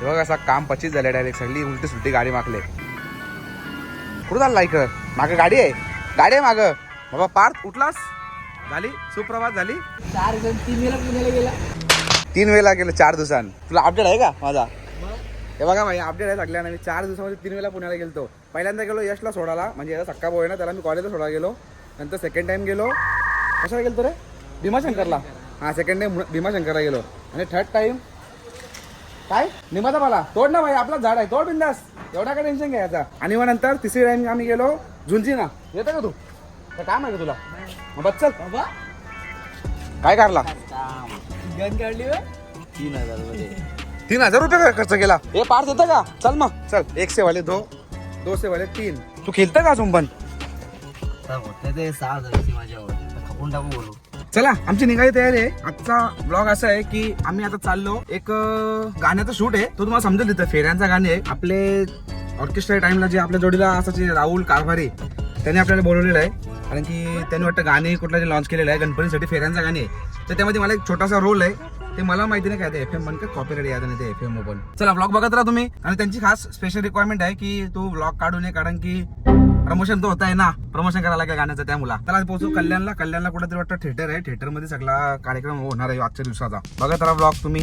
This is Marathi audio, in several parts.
हे बघा असा काम पच्चीस झाले डायरेक्ट सगळी उलटी सुलटी गाडी मागले. कुठं झालं लायकर मागं गाडी आहे? गाडी आहे मागं. बाबा पार्थ उठलास? झाली? सुप्रभात झाली? चार जण तीन वेळा पुण्याला गेला. तीन वेळेला गेलं चार दिवसां तुला अपडेट आहे का माझा? हे बघा भाई अपडेट आहे सगळ्यांना. मी चार दिवसामध्ये तीन वेळा पुण्याला गेलो पहिल्यांदा गेलो यशला सोडायला. म्हणजे याचा सक्का आहे ना त्याला मी कॉलेजला सोडायला गेलो. नंतर सेकंड टाइम गेलो. कशाला गेलो रे? भीमाशंकरला. हां सेकंड टाइम भीमाशंकरला गेलो. आणि थर्ड टाइम काय? निमाता मला तोड ना भाई आपला झाड आहे तोड बिंदास. एवढा काय टेन्शन घ्यायचा. आणि मग नंतर तिसरी टाइम आम्ही गेलो झुंजी ना येतं का तू? तर काम आहे का तुला? मग बस चल. बाबा. काय करला? गन काढली? तीन हजारमध्ये. तीन हजार रुपये खर्च केला. हे पार देतं का? चल मग. चल एक से वाले दो. दो से वाले तीन. तू खेळतं का अजून पण? होते ते सहा हजाराची माझ्यावर. खपून टाकू बोलू. चला आमची निघाली तयारी आहे. आजचा ब्लॉग असा आहे की आम्ही आता चाललो. एक गाण्याचा गाण्याचं शूट आहे. तो तुम्हाला समजेल तिथं. फेऱ्यांचा गाणे आहे. आपले ऑर्केस्ट्रा टाइमला जे आपल्या जोडीला असायचे राहुल कारभारी त्यांनी आपल्याला बोलवलेलं आहे. कारण की त्यांनी वाटतं गाणे कुठला जे लॉन्च केलेलं आहे. गणपतीसाठी फेऱ्यांचा गाणे तर त्यामध्ये मला एक छोटासा रोल आहे. ते मला माहिती नाही काय ते एफ एम बन का कॉपीराईट याद नाही ते एफ एम ओपन चला ब्लॉग बघत राहा तुम्ही. आणि त्यांची खास स्पेशल रिक्वायरमेंट आहे की तू ब्लॉग काढू नये. कारण की प्रमोशन तो होत आहे ना. प्रमोशन करायला लागेल गाण्याचं त्या मुला. त्याला पोहोचू कल्याणला. कल्याणला कुठेतरी वाटतं थिएटर आहे. थिएटरमध्ये सगळा कार्यक्रम होणार आहे आजच्या दिवसाचा. बघा त्याला ब्लॉग तुम्ही.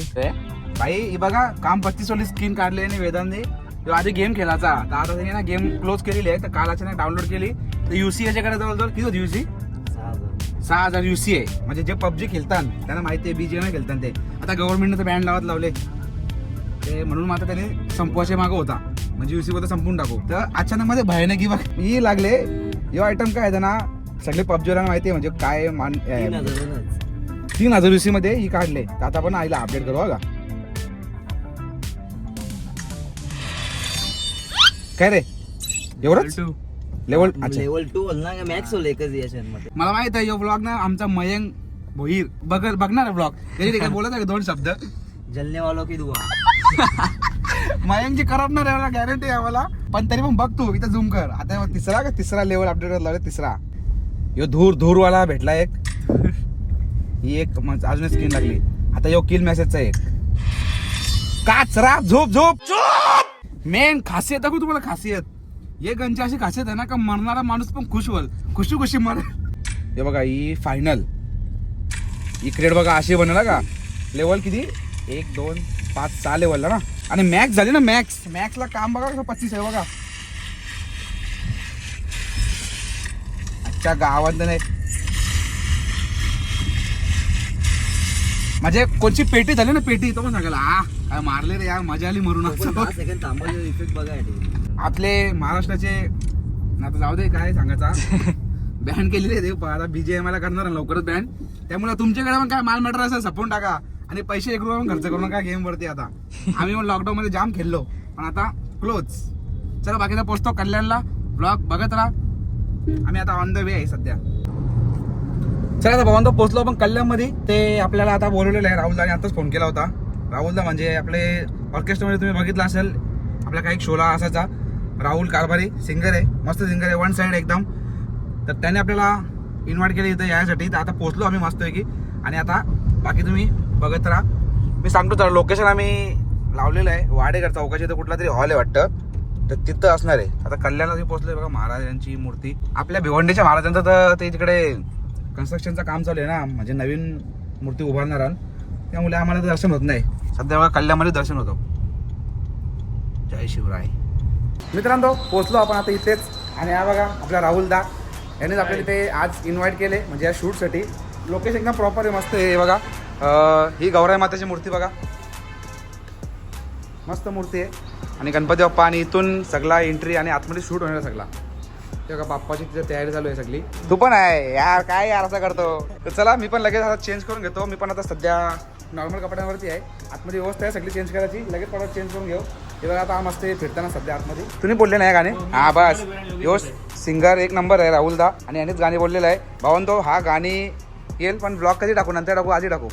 भाई हे बघा काम पस्तीस वाली स्क्रीन काढली आणि वेदांनी. आधी गेम खेळायचा. तर आता त्यांनी ना गेम क्लोज केलेली आहे. तर काल अचानक डाउनलोड केली. तर युसी याच्याकडे जवळजवळ किती होती युसी सहा हजार. युसी आहे. म्हणजे जे पबजी खेळतात त्यांना माहिती आहे बीजीएम खेळतात ते. आता गव्हर्नमेंटने बँड लावत लावले. ते म्हणून आता त्याने संपवायचे मागं होता. म्हणजे युसी मध्ये संपून टाकू. तर अचानक मध्ये भयानक की बघ ही लागले. यो आयटम काय आहे ना सगळे पबजीवाल्यांना माहिती आहे म्हणजे काय मान तीन हजार युसी मध्ये ही काढले. तर आता आपण आईला अपडेट करू बघा. काय रे? एवढंच? लेवल अच्छा. लेवल टू मॅक्स होल एकच याच्यामध्ये. मला माहीत आहे यो ब्लॉग ना आमचा मयंक भोईर. बघ बघणार ब्लॉग त्याची काय बोलत आहे का दोन शब्द? जलने वालो की दुआ मयंकची करपणार आहे गॅरंटी आहे मला पण तरी पण बघ तू इथं झूम कर. आता तिसरा का तिसरा लेवल अपडेट लावला तिसरा. यो धूर धूरवाला भेटला एक. ही एक अजून स्क्रीन लागली. आता यो किल मेसेजचा एक. काचरा झोप झोप! मेन खासियत दाखवू तुम्हाला खासियत. ये गंची अशी खासियत आहे ना का मरणारा माणूस पण खुश होईल. खुशी खुशी मर हे बघा ही फायनल ही क्रेड बघा अशी बनवला का? लेवल किती? एक दोन पाच सहा लेवलला ना? आणि मॅक्स झाली ना मॅक्स मॅक्सला काम बघा कसं पच्चीस आहे बघा. अच्छा गावात नाही. म्हणजे कोणची पेटी झाली ना पेटी तो पण सांगायला आ काय मारले रे यार मजा आली मरून. आपले महाराष्ट्राचे आता जाऊ दे काय सांगायचा बॅन केलेले ते आता बीजेएम ला करणार लवकरच बॅन त्यामुळे तुमच्याकडे पण काय माल मॅटर असेल सपून टाका. आणि पैसे एक रुपया पण खर्च करू नका गेम वरती आता. आम्ही पण लॉकडाऊन मध्ये जाम खेळलो. पण आता क्लोज चला बाकीचा पोचतो कल्याणला. ब्लॉग बघत राहा. आम्ही आता ऑन द वे आहे सध्या. चला आता भवंत पोहोचलो आपण कल्याणमध्ये. ते आपल्याला आता बोलवलेलं आहे राहुलदाने. आताच फोन केला होता. राहुलला म्हणजे आपले ऑर्केस्ट्रामध्ये तुम्ही बघितलं असेल आपला काही शोला असायचा. राहुल कारभारी सिंगर आहे. मस्त सिंगर आहे. वन साईड एकदम. तर त्याने आपल्याला इन्व्हाइट केलं इथं यासाठी तर आता पोचलो आम्ही मस्त ऐकी आणि आता बाकी तुम्ही बघत राहा. मी सांगतो तर लोकेशन आम्ही लावलेलं आहे. वाडेकर चौकाची तर कुठला तरी हॉल आहे वाटतं. तर तिथं असणार आहे. आता कल्याणला तुम्ही पोहोचले बघा महाराजांची मूर्ती. आपल्या भिवंडीच्या महाराजांचं तर ते तिकडे कन्स्ट्रक्शनचं काम चालू आहे ना. म्हणजे नवीन मूर्ती उभारणार आहे. त्यामुळे आम्हाला दर्शन होत नाही. सध्या बघा कल्याणमध्ये दर्शन होतं. जय शिवराय. मित्रांनो पोहोचलो आपण आता इथेच. आणि हा बघा आपला राहुल दा. यांनीच आपल्याला इथे आज इन्व्हाइट केले. म्हणजे या शूटसाठी लोकेशन एकदम प्रॉपर आहे मस्त आहे हे बघा. ही गौराई मातेची मूर्ती बघा. मस्त मूर्ती आहे. आणि गणपती बाप्पा आणि इथून सगळा एंट्री आणि आतमध्ये शूट होणार आहे सगळा. ते बघा बाप्पाची तिथे तयारी चालू आहे सगळी. तू पण आहे. यार काय यार असं करतो? तर चला मी पण लगेच आता चेंज करून घेतो. मी पण आता सध्या नॉर्मल कपड्यांवरती आहे. आतमध्ये व्यवस्था आहे सगळी चेंज करायची. लगेच परत चेंज करून घेऊ. हे बघा आता हा मस्त फिरताना सध्या आतमध्ये. तुम्ही बोलले नाही गाणे? हा बस. यो सिंगर एक नंबर आहे राहुल दा आणि यानेच गाणे बोललेलं आहे. भावन तो हा गाणी येईल पण ब्लॉग कधी टाकू? नंतर टाकू आधी टाकू.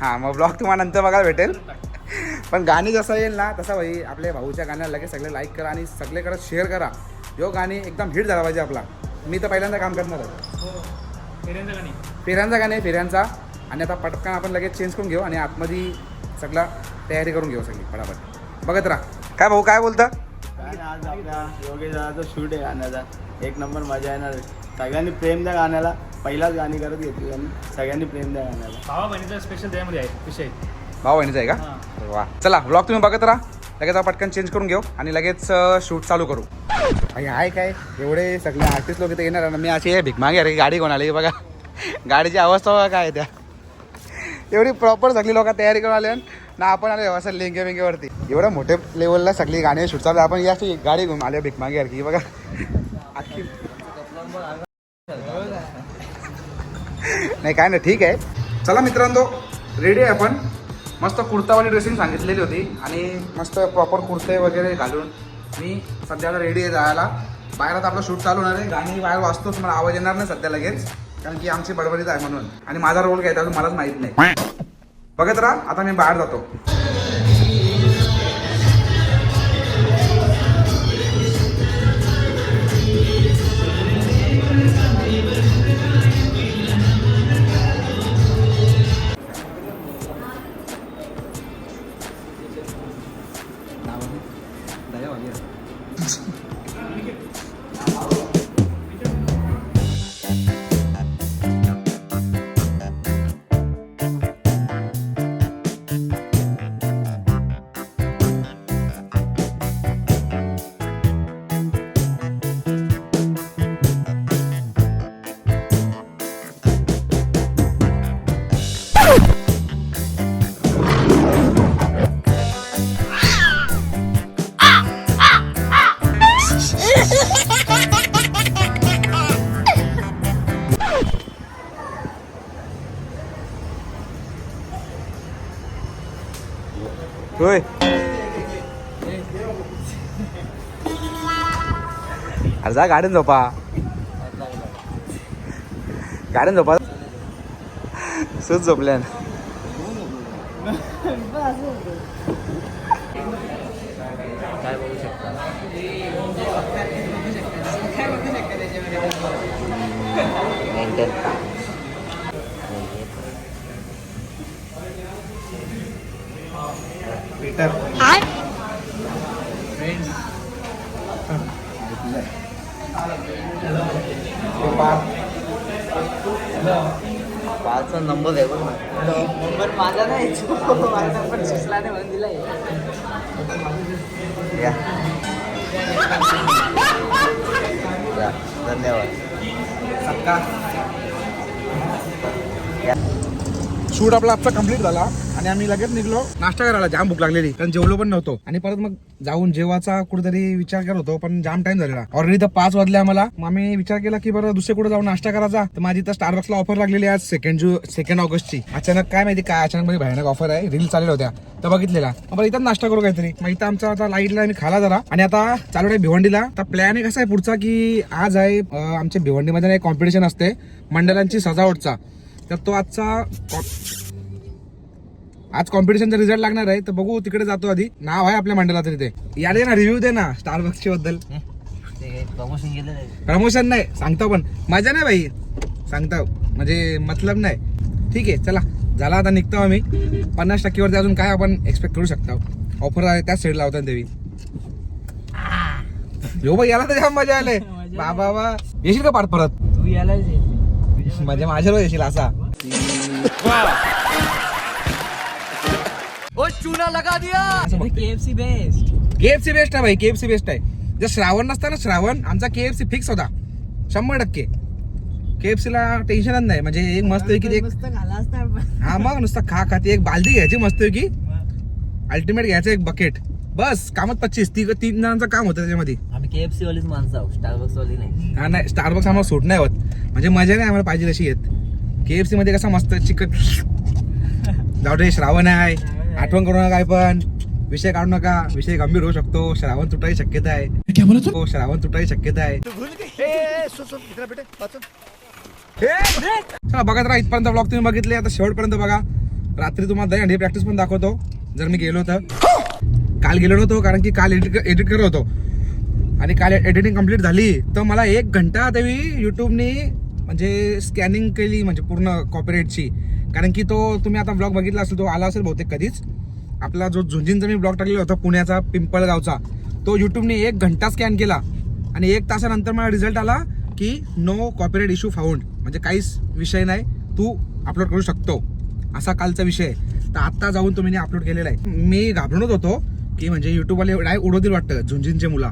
हां मग ब्लॉग तुम्हाला नंतर बघायला भेटेल. पण गाणी जसं येईल ना तसं भाई आपल्या भाऊच्या गाण्याला लगेच सगळे लाईक करा आणि सगळीकडे शेअर करा. जो गाणी एकदम हिट झाला पाहिजे आपला. मी तर पहिल्यांदा काम करणार आहे. फेऱ्यांचा गाणे. फेऱ्यांचा आणि आता पटकन आपण लगेच चेंज करून घेऊ आणि आतमध्ये सगळा तयारी करून घेऊ सगळी पटापट बघत राहा. काय भाऊ काय बोलता? योगेश दादाचा शूट आहे गाण्याचा. एक नंबर मजा येणार. सगळ्यांनी प्रेम द्या गाण्याला. पहिलाच गाणी करत घेतली आणि सगळ्यांनी प्रेम द्या गाण्याला भावा बहिणीचा स्पेशल त्यामध्ये आहे विषय. भाऊ बहिणीचा आहे का? वा. चला ब्लॉग तुम्ही बघत राहा. लगेच आपण पटकन चेंज करून घेऊ आणि लगेच शूट चालू करू. आई आहे काय? एवढे सगळे आर्टिस्ट लोक इथे येणार आहे ना? मी अशी भीक मागे अरे गाडी कोण आली बघा. गाडीची अवस्था बघा काय आहे त्या. एवढी प्रॉपर सगळी लोक तयारी करून आले ना आपण आले असं लेंगे वेंगेवरती एवढ्या मोठ्या लेवलला सगळी गाणी शूट चालू आहे. आपण याची गाडी घेऊन आले भीक मागे की बघा. अख्खी नाही काय नाही ठीक आहे. चला मित्रांनो रेडी आहे आपण. मस्त कुर्तावाली ड्रेसिंग सांगितलेली होती आणि मस्त प्रॉपर कुर्ते वगैरे घालून मी सध्या रेडी आहे जायला. बाहेर आता आपलं शूट चालू होणार आहे. गाणी बाहेर वाचतोच मला आवाज येणार नाही सध्या लगेच कारण की आमची बडबडीत आहे म्हणून. आणि माझा रोल काय त्याचं मलाच माहीत नाही. बघत राहा आता मी बाहेर जातो. होय. अरे जा गाडीन झोपा. गाडीन झोपा. सुच झोपल्यान काय बघू शकता मेंटेन पाचचा नंबर आहे बघ. ना नंबर माझा नाही. माझा नंबर सुचला नाही म्हणून दिलाय या. या, धन्यवाद. शूट आपला आजचा कंप्लीट झाला. आणि आम्ही लगेच निघलो. नाश्ता करायला. जाम भूक लागलेली. कारण जेवलो पण नव्हतो. आणि परत मग जाऊन जेवाचा कुठेतरी विचार करत होतो पण जाम टाइम झालेला. ऑलरेडी तर पाच वाजले आम्हाला. मग आम्ही विचार केला की बरं दुसरे कुठे जाऊन नाश्ता करायचा. तर माझी तर स्टारबक्सला ऑफर लागलेली आज सेकंड जू सेकंड ऑगस्टची. अचानक काय माहिती काय अचानक मध्ये भयानक ऑफर आहे. रील चालल्या होत्या. तर बघितलेला. मग इथं नाश्ता करू काहीतरी. मग इथं आमचा आता लाईटला आम्ही खाला जरा. आणि आता चालू आहे भिवंडीला. तर प्लॅन एक असा आहे पुढचा की आज आहे आमच्या भिवंडीमध्ये एक कॉम्पिटिशन असते. मंडळांची सजावटचा. तर तो आजचा आज कॉम्पिटिशनचा रिझल्ट लागणार आहे तर बघू तिकडे जातो आधी. नाव आहे आपल्या मंडळात तिथे. या दे ना रिव्ह्यू दे ना स्टारबक्सच्या बद्दल प्रमोशन आहे. प्रमोशन नाही सांगतो पण. मजा नाही भाई. सांगतो म्हणजे मतलब नाही. ठीक आहे चला. झाला आता निघतो आम्ही. पन्नास टक्केवरती अजून काय आपण एक्सपेक्ट करू शकतो. ऑफर आहे त्याच साईडला होता देवी. हो भाई याला तर मजा आले बाबा बा येशील का पाठ परत? तू यायला मजा माझ्यावर येशील असा. केएफसी बेस्ट केएफसी बेस्ट आहे भाई केएफसी बेस्ट आहे. जर श्रावण नसता ना श्रावण आमचा केएफसी फिक्स होता. शंभर टक्के. KFC ला टेन्शनच नाही. म्हणजे एक मस्त की एक मस्त घाला असता आपण. हा मग नुसतं खा खाते एक बालदी घ्यायची मस्त की अल्टिमेट घ्यायचं एक बकेट बस कामच पच्चीस. ती तीन जणांचं काम होतं त्याच्यामध्ये. आम्ही के एफ सी वालीच माणसं आहोत. स्टारबक्स वाली नाही. हा नाही स्टारबक्स आम्हाला सूट नाही होत. म्हणजे मजा नाही आम्हाला पाहिजे अशी येत. केएफसी मध्ये कसं मस्त चिकन जाऊ दे श्रावण आहे. आठवण करू नका काय पण. विषय काढू नका. विषय गंभीर होऊ शकतो. श्रावण तुटायची शक्यता आहे. हो श्रावण तुटायची शक्यता आहे. चला बघत राहा इथपर्यंत ब्लॉग तुम्ही बघितले. आता शेवटपर्यंत बघा. रात्री तुम्हाला दही प्रॅक्टिस पण दाखवतो. जर मी गेलो तर. काल गेलो नव्हतो कारण की काल एडिट एडिट करत होतो. आणि काल एडिटिंग कंप्लीट झाली. तर मला एक घंटा तेवी युट्यूबनी म्हणजे स्कॅनिंग केली म्हणजे पूर्ण कॉपीराईटची कारण की तो तुम्ही आता ब्लॉग बघितला असेल तो आला असेल बहुतेक कधीच. आपला जो झुंजींचा मी ब्लॉग टाकलेला होता पुण्याचा पिंपळगावचा तो युट्यूबने एक घंटा स्कॅन केला. आणि एक तासानंतर मला रिझल्ट आला की नो कॉपीराईट इश्यू फाउंड म्हणजे काहीच विषय नाही तू अपलोड करू शकतो. असा कालचा विषय तर आत्ता जाऊन तुम्ही अपलोड केलेला आहे. मी घाबरूनच होतो की म्हणजे युट्यूबवाले नाही उडवतील वाटतं झुंजींचे मुला.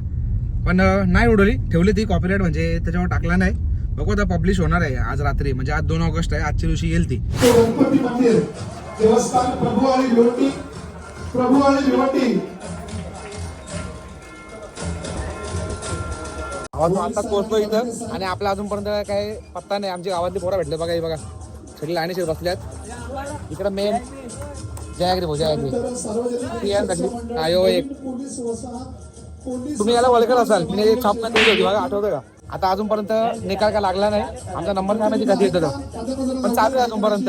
पण नाही उडवली. ठेवली ती कॉपीराईट म्हणजे त्याच्यावर टाकला नाही. बघू आता पब्लिश होणार आहे आज रात्री. म्हणजे आज दोन ऑगस्ट आहे आजच्या दिवशी येईल ती. गणपती मंदिर देवस्थान प्रभू आणि भिवटी प्रभू आणि भिवटी आता पोहोचलो इथं. आणि आपला अजूनपर्यंत काय पत्ता नाही. आमच्या गावातली पोरं भेटले बघा हे बघा. सगळी लाईनी शिरत बसल्यात. इकडं मेन जयागिरी भाऊ जयागिरी आयो एक. पोलीस वसाहत पोलीस तुम्ही याला वळखत असाल. मी एक छाप दिली होती बघा आठवतं का? आता अजूनपर्यंत निकाल काय लागला नाही. आमचा नंबर काय माहिती कधी येतो तो. पण चालू आहे अजूनपर्यंत.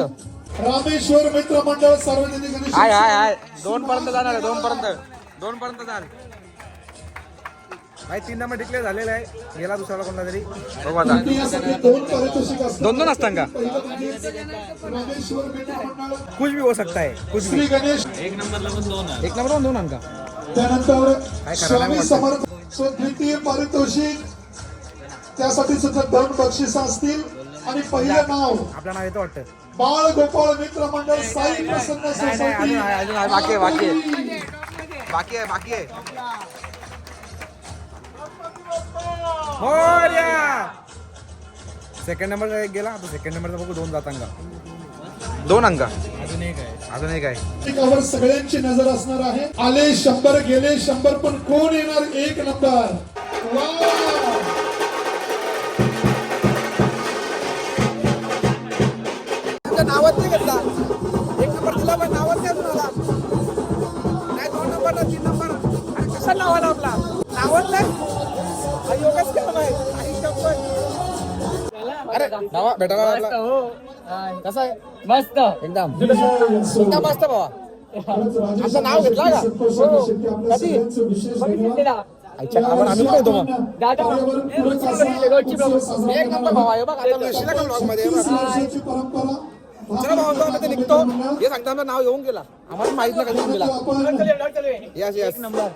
रामेश्वर मित्र मंडळ सार्वजनिक गणेश हाय हाय हाय. दोन पर्यंत जाणार आहे दोन पर्यंत दोन पर्यंत जाल भाई तीन नंबर डिक्लेअर झालेला आहे. गेला दुसऱ्याला कोणता तरी बघू आता. दोन दोन दोन असतात. का? म्हणजे रामेश्वर मित्र मंडळ. कुछ भी हो सकता है कुछ भी. श्री गणेश. एक नंबर दोन अंका त्यानंतर काय करायला स्वामी? समर्थ सो द्वितीय पारितोषिक. त्यासाठी सुद्धा दोन बक्षीस असतील आणि पहिलं नाव आपलं नाव येतं वाटतं. बाळ गोपाळ मित्र मंडळ साई प्रसन्न आहे बाकी आहे बाकी आहे. सोसायटी बाकी आहे बाकी आहे. सेकंड नंबर गेला आता सेकंड नंबरचा बघू दोन जात अंका दोन अंका अजून एक आहे. अजून एक आहे. त्यावर सगळ्यांची नजर असणार आहे. आले शंभर गेले शंभर पण कोण येणार एक नंबर? नावात नाही घेतला. एक नंबर दिला पण नावात नाही अजून आला नाही दोन नंबर ना तीन नंबर. कसा नाव आला आपला नावात नाही. हा योगच केला नाही आई शपथ. अरे नावा भेटायला आपला कसा आहे? मस्त. एकदम. एकदम मस्त बाबा आमचं नाव घेतलं का? हो. कधी? आईच्या नावावर आम्ही कुठे येतो मग. एक नंबर भावा हे बघ आता मिळशील का ब्लॉगमध्ये? हे परंपरा चला भाऊ आता ते निघतो. हे सांगता आमचं नाव येऊन गेला. आम्हाला माहीत नाही कधी गेला यस यस नंबर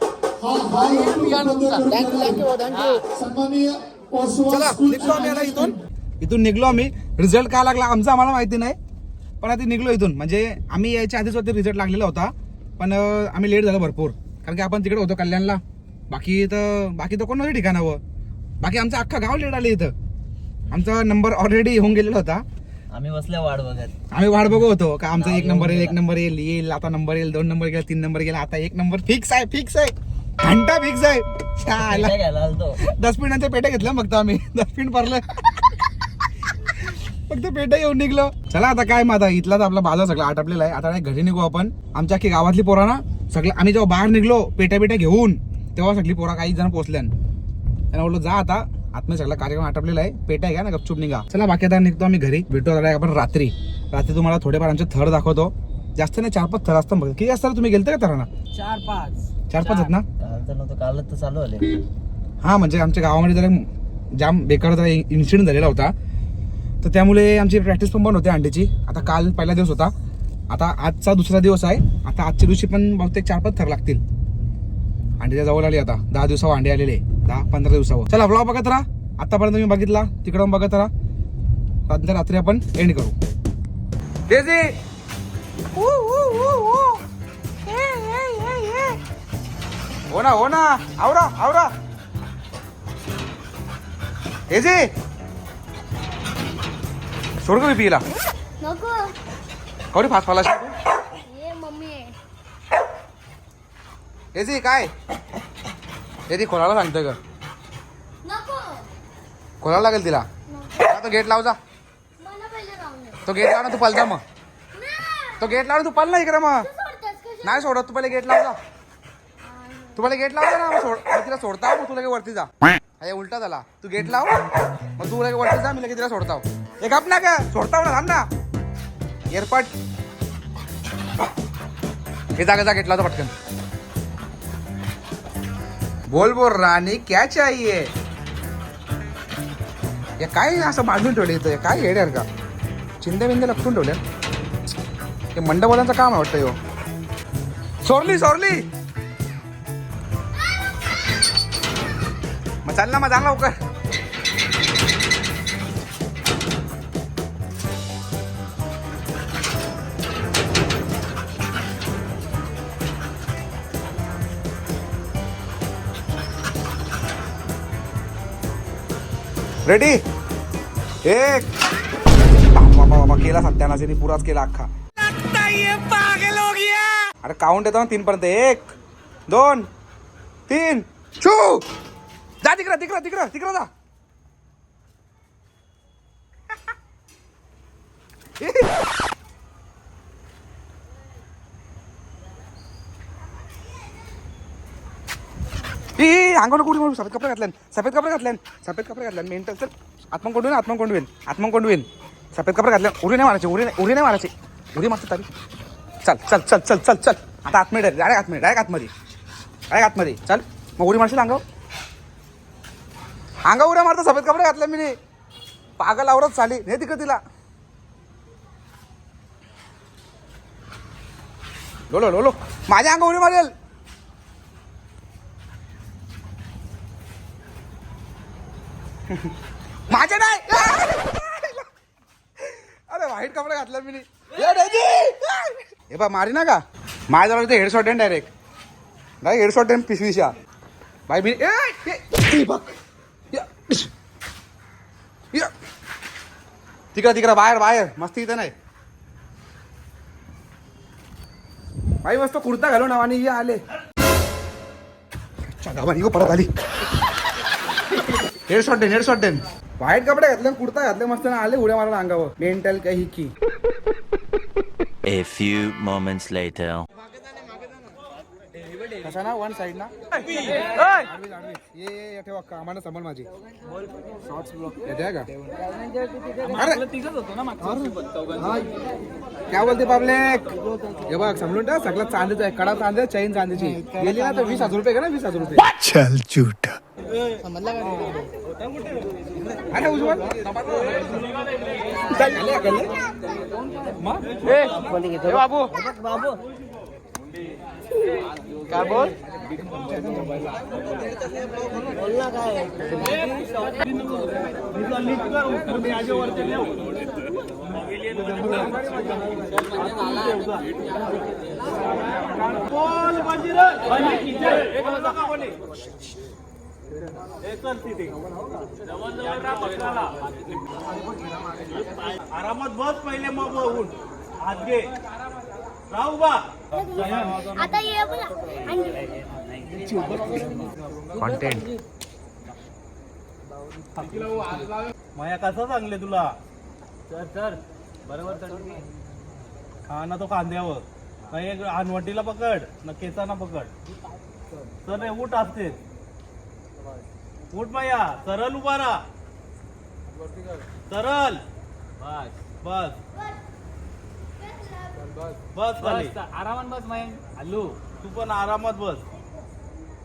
चला निघतो आम्ही आता इथून. इथून निघलो आम्ही. रिझल्ट काय लागला आमचा आम्हाला माहिती नाही. पण आता निघलो इथून. म्हणजे आम्ही यायच्या आधीच वरती रिझल्ट लागलेला होता. पण आम्ही लेट झालो भरपूर. कारण की आपण तिकडे होतो कल्याणला. बाकी तर बाकी तर कोणतं ठिकाणावं बाकी आमचं अख्खा गाव लेट आले इथं. आमचा नंबर ऑलरेडी होऊन गेलेला होता. आम्ही बसल्या वाट बघत. आम्ही वाट बघू होतो. का आमचा एक नंबर येईल एक नंबर येईल येईल आता नंबर येईल दोन नंबर गेला तीन नंबर गेला आता एक नंबर फिक्स आहे फिक्स आहे. घंटा फिक्स आहे. शाला. काय घ्यायला आलतो. पेट्या घेतल्या फक्त आम्ही. डस्टबिन भरलं फक्त पेट्या घेऊन निघलो. चला आता काय मग आता इथला तर आपला बाजार सगळा आटपलेला आहे. आता नाही घरी निघू आपण. आमच्या अख्खी गावातली पोरा ना सगळं आम्ही जेव्हा बाहेर निघलो पेट्या पेट्या घेऊन तेव्हा सगळी पोरा काही जण पोहोचल्यान त्यांना बोललो जा आता. आतमध्ये सगळा कार्यक्रम आटपलेला आहे. पेट्या घ्या ना गपचूप निघा. चला बाकी आता निघतो आम्ही घरी. भेटू आता आपण रात्री. रात्री तुम्हाला थोडेफार आमचे थर दाखवतो. जास्त नाही चार पाच थर असतात बघा. किती असतात तुम्ही गेलते का थरांना चार पाच. चार पाच आहेत ना? कालच तर चालू आले हा म्हणजे आमच्या गावामध्ये जरा जाम बेकार जरा इन्सिडेंट झालेला होता. तर त्यामुळे आमची प्रॅक्टिस पण बंद होते अंड्याची. आता काल पहिला दिवस होता. आता आजचा दुसरा दिवस आहे. आता आजच्या दिवशी पण बहुतेक चार पाच थर लागतील. अंड्याच्या जवळ आली आता. दहा दिवसावर अंडे आलेले. दहा पंधरा दिवसावर. चला ब्लॉग बघत राहा. आतापर्यंत मी बघितला तिकडून बघत राहा. नंतर रात्री आपण एंड करू. हो ना हो ना. आवरा आवरा. डेझी सोड का पिला कवडी फास्ट फाला हे मम्मी. आहे डेझी खोलाला सांगतोय का नको. खोलाला लागेल तिला. तो गेट लाव जा. तो गेट लाव ना तू पल जा मग. तो गेट लाव ना तू पल ना इकडे मग. तू? नाही सोडत तू पहिले गेट लाव जा. तू पहिले गेट लाव जा ना मग सोड. तिला सोडता मग तुला काही वरती जा. अरे उलटा झाला. तू गेट लाव मग तू लगे वरती जा मी लगे तिला सोडताव एक आप ना का सोडताव ना थांब ना. एअरपट. हे जागा जा गेट लावतो पटकन. बोल बोल राणी क्या चाहिए? या काय असं बांधून ठेवले इथं? काय येणार का? चिंध्या बिंद्या लपटून ठेवल्या हे मंडपवाल्यांचं काम वाटतं यो. Sorely sorely! मग चाल ना मग चांगला लवकर. रेडी एक. बाबा केला सत्यानाशी पुराच केला अख्खा. अरे काउंट येतो ना तीन पर्यंत एक दोन तीन. छू! जा तिकडं तिकडं तिकडं तिकडं जा. Yeah. अंगावर कुठे म्हणून सफेद कपडे घातल्यान. सफेद कपडे घातल्यान. सफेद कपडे घातल्यान. मेंटल चल आत्मा कोंडवीन आत्मा कोंडवेन आत्मा कोंडवेन सफेद कपडे घातल्यान. उरी नाही मारायचे उरी नाही उरी नाही मारायचे. उरी मारते तारी. चल चल चल चल चल चल. आता आतमध्ये डायरेक्ट आतमध्ये डायरेक्ट आतमध्ये डायरेक्ट आतमध्ये चल. मग उडी मारशील अंगावर अंगा उड्या मारता सफेद कपडे घातल्या मी. पागल आवरत चाली नाही तिकडे तिला. लोलो लोलो. माझ्या अंगा उडी मारेल. माझ्या नाही. अरे वाईट कपडा घातला मी हे बा मारी ना का माझ्या जवळ हेडशॉट शॉट डायरेक्ट नाही हेडशॉट शॉट पिशवीच्या. बाई मी तिकडं तिकडं बाहेर बाहेर. मस्त इथं नाही. बाई मस्त कुर्ता घालून आणि आले. अच्छा, परत आली. Head shot then head shot then white कपडे घातले कुर्ता घातले मस्त ना आले उड्या मारायला अंगावर. मेंटल काही की A few moments later. कसा ना वन साइड ना. ये ये, ये ठेवा कामाला सांभाळ माझी. शॉर्ट्स ब्लॉक येते का? अरे. क्या बोलते पब्लिक? हे बघ समजून ठेव सगळं चांदीचं आहे कडा चांदी चैन चांदीची. गेली ना तर वीस हजार रुपये का ना वीस हजार रुपये? चल झूठा. अरे उज्ज्वल चालले, चालले. काय बोल? आरामात बस पहिले मग बघून. हात घे. कॉन्टेंट माया कसा सांगले तुला? चल चल. बरोबर चल. हा ना तो कांद्यावर. काही एक अनवटीला पकड ना केसाना पकड. तर रे उठ असते उठ माया. सरळ उभा राहा. सरळ. बस. बस. बस. खाली. आरामात बस माहिती हल्लू तू पण आरामात बस.